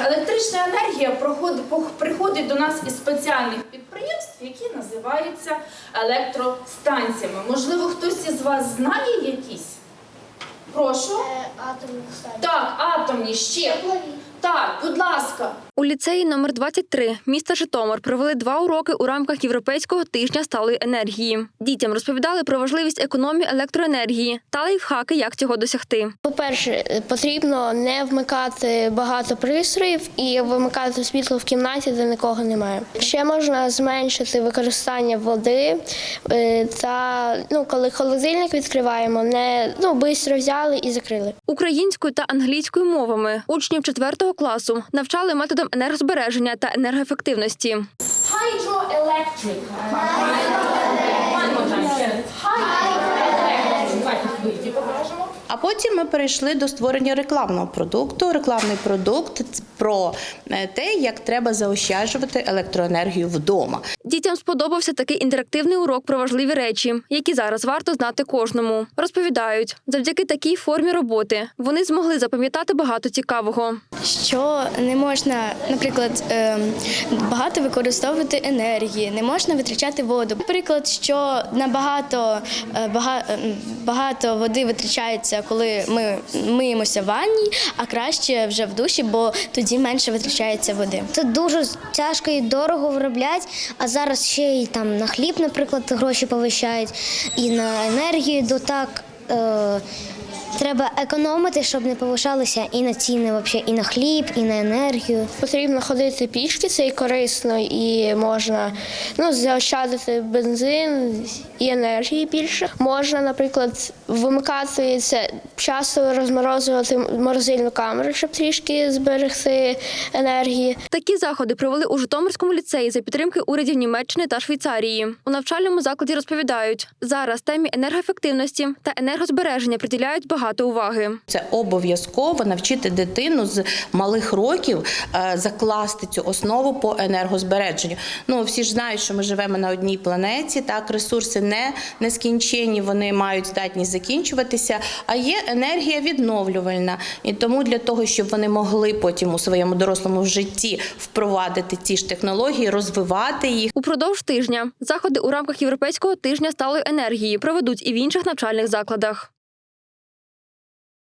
Електрична енергія приходить до нас із спеціальних підприємств, які називаються електростанціями. Можливо, хтось із вас знає якісь? Прошу. Атомні станції. Так, атомні ще. Так, будь ласка. У ліцеї номер 23 міста Житомир провели два уроки у рамках Європейського тижня сталої енергії. Дітям розповідали про важливість економії електроенергії та лайфхаки, як цього досягти. По-перше, потрібно не вмикати багато пристроїв і вимикати світло в кімнаті, де нікого немає. Ще можна зменшити використання води е, та ну, коли холодильник відкриваємо, не ну, швидко взяли і закрили. Українською та англійською мовами учнів 4 класу навчали методам енергозбереження та енергоефективності. Hydroelectric. А потім ми перейшли до створення рекламного продукту. Рекламний продукт про е, те, як треба заощаджувати електроенергію вдома. Дітям сподобався такий інтерактивний урок про важливі речі, які зараз варто знати кожному. Розповідають, завдяки такій формі роботи вони змогли запам'ятати багато цікавого. що не можна, наприклад, ем, багато використовувати енергії, не можна витрачати воду. Наприклад, що набагато е, ем, багато води витрачається, коли ми миємося в ванні, а краще вже в душі, бо тоді менше витрачається води. Це дуже тяжко і дорого виробляти, а зараз ще й там на хліб, наприклад, гроші повищають, і на енергію, до так е, треба економити, щоб не повишалися і на ціни, взагалі, і на хліб, і на енергію. Потрібно ходити пішки, це і корисно, і можна ну, заощадити бензин і енергії більше. Можна, наприклад, вимикати це часто розморозувати морозильну камеру, щоб трішки зберегти енергії. Такі заходи провели у Житомирському ліцеї за підтримки урядів Німеччини та Швейцарії. У навчальному закладі розповідають, зараз темі енергоефективності та енергозбереження приділяють багато уваги. Це обов'язково навчити дитину з малих років е, закласти цю основу по енергозбереженню. Ну всі ж знають, що ми живемо на одній планеті. Так, ресурси не нескінченні, вони мають здатність закінчуватися. А є енергія відновлювальна. І тому для того, щоб вони могли потім у своєму дорослому житті впровадити ці ж технології, розвивати їх. Упродовж тижня заходи у рамках Європейського тижня сталої енергії проведуть і в інших навчальних закладах.